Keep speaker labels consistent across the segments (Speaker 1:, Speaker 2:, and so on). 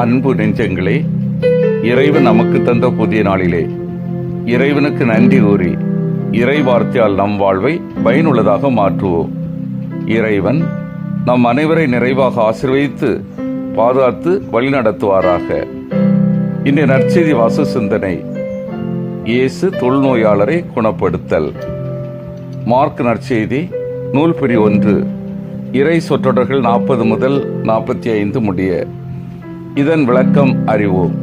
Speaker 1: அன்பு நெஞ்சங்களே இறைவன் நமக்கு தந்த புதிய நாளிலே இறைவனுக்கு நன்றி கூறி இறை வார்த்தையால் நம் வாழ்வை பயனுள்ளதாக மாற்றுவோம். இறைவன் நம் அனைவரை நிறைவாக ஆசிர்வதித்து பாதுகாத்து வழிநடத்துவாராக. இன்றைய நற்செய்தி வாச சிந்தனை இயேசு தொழுநோயாளரை குணப்படுத்தல். மார்க் நற்செய்தி நூல் பிரி ஒன்று இறை சொற்றொடர்கள் நாற்பது முதல் நாற்பத்தி ஐந்து முடிய. இதன் விளக்கம் அறிவோம்.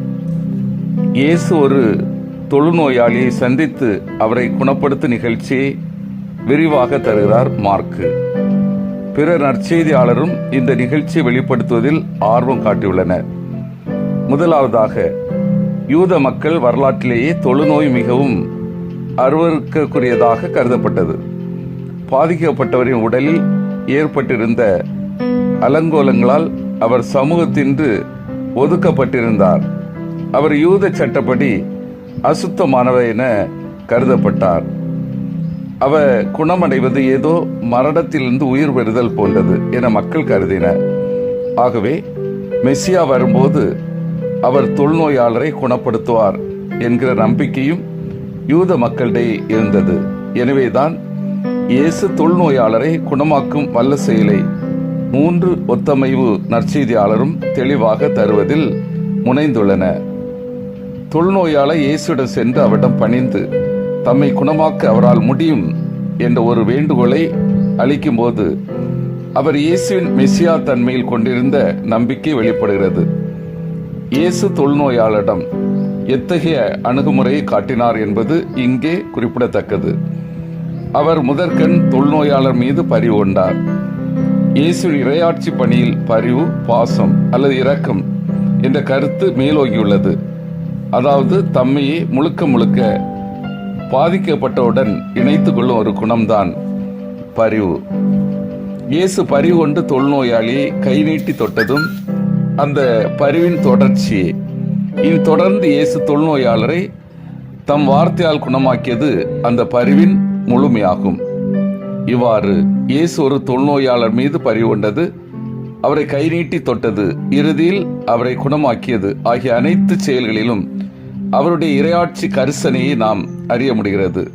Speaker 1: இயேசு ஒரு தொழுநோயாளியை சந்தித்து அவரை குணப்படுத்தும் நிகழ்ச்சியை விரிவாக தருகிறார் மார்க்கு. பிற நற்செய்தியாளரும் இந்த நிகழ்ச்சியை வெளிப்படுத்துவதில் ஆர்வம் காட்டியுள்ளனர். முதலாவதாக யூத மக்கள் வரலாற்றிலேயே தொழுநோய் மிகவும் அருவருக்கக்கூடியதாக கருதப்பட்டது. பாதிக்கப்பட்டவரின் உடலில் ஏற்பட்டிருந்த அலங்கோலங்களால் அவர் சமூகத்தின்று ஒதுக்கப்பட்டிருந்தார். அவர் யூத சட்டப்படி அசுத்தமானவர் என கருதப்பட்டார். அவர் குணமடைவது ஏதோ மரணத்திலிருந்து உயிர் பெறுதல் போன்றது என மக்கள் கருதினர். ஆகவே மெஸ்ஸியா வரும்போது அவர் தொழுநோயாளரை குணப்படுத்துவார் என்கிற நம்பிக்கையும் யூத மக்களிடையே இருந்தது. எனவேதான் இயேசு தொழுநோயாளரை குணமாக்கும் வல்ல செயலை மூன்று ஒத்தமைவு நற்செய்தியாளரும் தெளிவாக தருவதில் முனைந்துள்ளன. தொழுநோயாளர் இயேசுடன் சென்று அவரிடம் பணிந்து தம்மை குணமாக்க அவரால் முடியும் என்ற ஒரு வேண்டுகோளை அளிக்கும்போது அவர் இயேசுவின் மெசியா தன்மையில் கொண்டிருந்த நம்பிக்கை வெளிப்படுகிறது. இயேசு தொழுநோயாளரிடம் எத்தகைய அணுகுமுறையை காட்டினார் என்பது இங்கே குறிப்பிடத்தக்கது. அவர் முதற்கண் தொழுநோயாளர் மீது பறிவு கொண்டார். இயேசு இரையாட்சி பணியில் பரிவு பாசம் அல்லது இரக்கம் என்ற கருத்து மேலோங்கியுள்ளது. அதாவது தம்மையே முழுக்க முழுக்க பாதிக்கப்பட்டவுடன் இணைத்துக் கொள்ளும் ஒரு குணம்தான் பரிவு. இயேசு பரிவு கொண்டு தொழுநோயாளியை கை நீட்டி தொட்டதும் அந்த பரிவின் தொடர்ச்சி இனி தொடர்ந்து இயேசு தொழுநோயாளரை தம் வார்த்தையால் குணமாக்கியது அந்த பரிவின் முழுமையாகும். இவ்வாறு இயேசு ஒரு தொழுநோயாளர் மீது பறிகொண்டது அவரை கை நீட்டி தொட்டது இறுதியில் அவரை குணமாக்கியது. ஆகிய அனைத்து செயல்களிலும் அவருடைய இரையாட்சி கரிசனையை நாம் அறிய முடிகிறது.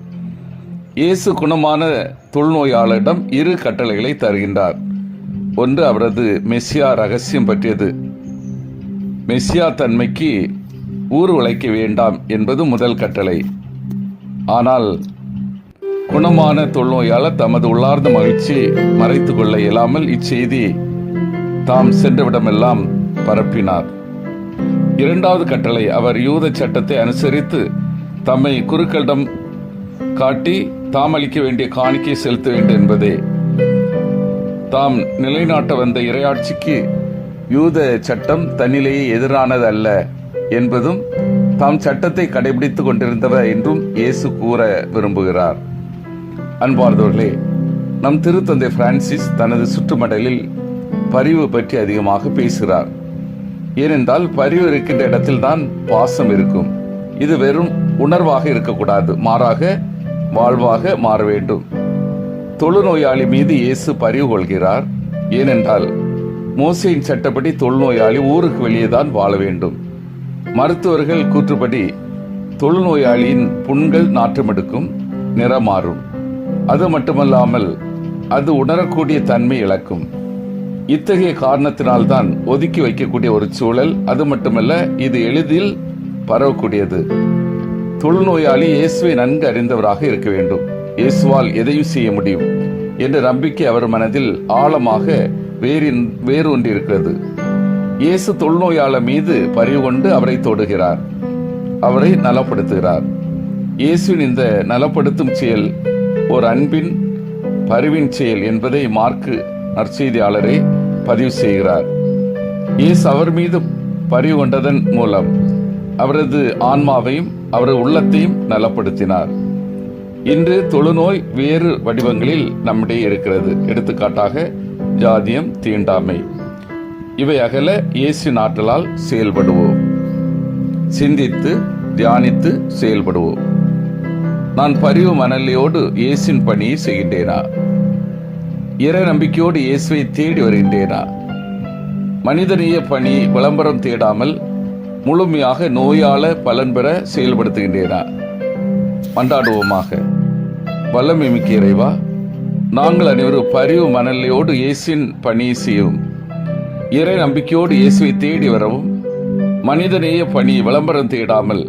Speaker 1: இயேசு குணமான தொழுநோயாளரிடம் இரு கட்டளைகளை தருகின்றார். ஒன்று அவரது மெஸ்ஸியா ரகசியம் பற்றியது. மெஸ்ஸியா தன்மைக்கு ஊர் உழைக்க வேண்டாம் என்பது முதல் கட்டளை. ஆனால் குணமான தொல்நோயால் தமது உள்ளார்ந்த மகிழ்ச்சி மறைத்துக் கொள்ள இயலாமல் இச்செய்தி தாம் சென்றவிடமெல்லாம் பரப்பினார். இரண்டாவது கட்டளை அவர் யூத சட்டத்தை அனுசரித்து தம்மை குருக்களிடம் காட்டி தாம் அளிக்க வேண்டிய காணிக்கை செலுத்த வேண்டும் என்பதே. தாம் நிலைநாட்ட வந்த இரையாட்சிக்கு யூத சட்டம் தன்னிலேயே எதிரானது அல்ல என்பதும் தாம் சட்டத்தை கடைபிடித்துக் கொண்டிருந்தவர் என்றும் இயேசு கூற விரும்புகிறார். அன்பார்ந்தவர்களே நம் திருத்தந்தை பிரான்சிஸ் தனது சுற்றுமடலில் பரிவு பற்றி அதிகமாக பேசுகிறார். ஏனென்றால் பரிவு இருக்கின்ற இடத்தில்தான் பாசம் இருக்கும். இது வெறும் உணர்வாக இருக்கக்கூடாது மாறாக வாழ்வாக மாற வேண்டும். தொழுநோயாளி மீது இயேசு பரிவு கொள்கிறார். ஏனென்றால் மோசையின் சட்டப்படி தொழுநோயாளி ஊருக்கு வெளியே தான் வாழ வேண்டும். மருத்துவர்கள் கூற்றுப்படி தொழுநோயாளியின் புண்கள் நாற்றமெடுக்கும் நிறமாறும். அது மட்டுமல்லாமல் அது உணரக்கூடிய தன்மை இழக்கும். இத்தகைய காரணத்தினால்தான் ஒதுக்கி வைக்கக்கூடிய ஒரு சூழல் அது மட்டுமல்ல இது எளிதில் பரவக்கூடியது. தொழுநோயாளி இயேசுவை நன்கு அறிந்தவராக இருக்க வேண்டும். இயேசுவால் எதையும் செய்ய முடியும் என்ற நம்பிக்கை அவர் மனதில் ஆழமாக வேறின் வேறு ஒன்று இருக்கிறது இயேசு தொழுநோயாளர் மீது பரிவு கொண்டு அவரை தொடுகிறார். அவரை நலப்படுத்துகிறார். இயேசுவின் இந்த நலப்படுத்தும் செயல் ஒரு அன்பின் பரிவின் செயல் என்பதை மார்க்கு நற்செய்தியாளரே பதிவு செய்கிறார். இயேசு அவர் மீது பரிவு கொண்டதன் மூலம் அவரது ஆன்மாவையும் அவரது உள்ளத்தையும் நலப்படுத்தினார். இன்று தொழுநோய் வேறு வடிவங்களில் நம்மிடையே இருக்கிறது. எடுத்துக்காட்டாக ஜாதியம் தீண்டாமை. இவை அகல இயேசு நாட்டலால் செயல்படுவோம். சிந்தித்து தியானித்து செயல்படுவோம். நான் பரிவு மனநிலையோடு இயேசின் பணியை செய்கின்றேனா? இறை நம்பிக்கையோடு இயேசுவை தேடி வருகின்றேனா? மனிதநேய பணி விளம்பரம் தேடாமல் முழுமையாக நோயால பலன் பெற செயல்படுத்துகின்றேனா? மன்றாடுவோமாக. வல்லமை மிக்க இறைவா நாங்கள் அனைவரும் பரிவு மனநிலையோடு இயேசின் பணியை செய்யவும் இறை நம்பிக்கையோடு இயேசுவை தேடி வரவும் மனிதநேய பணி விளம்பரம் தேடாமல்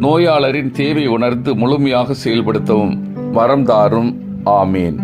Speaker 1: நோயாளரின் தேவை உணர்ந்து முழுமையாக செயல்படுத்தவும் வரம் தாரும். ஆமீன்.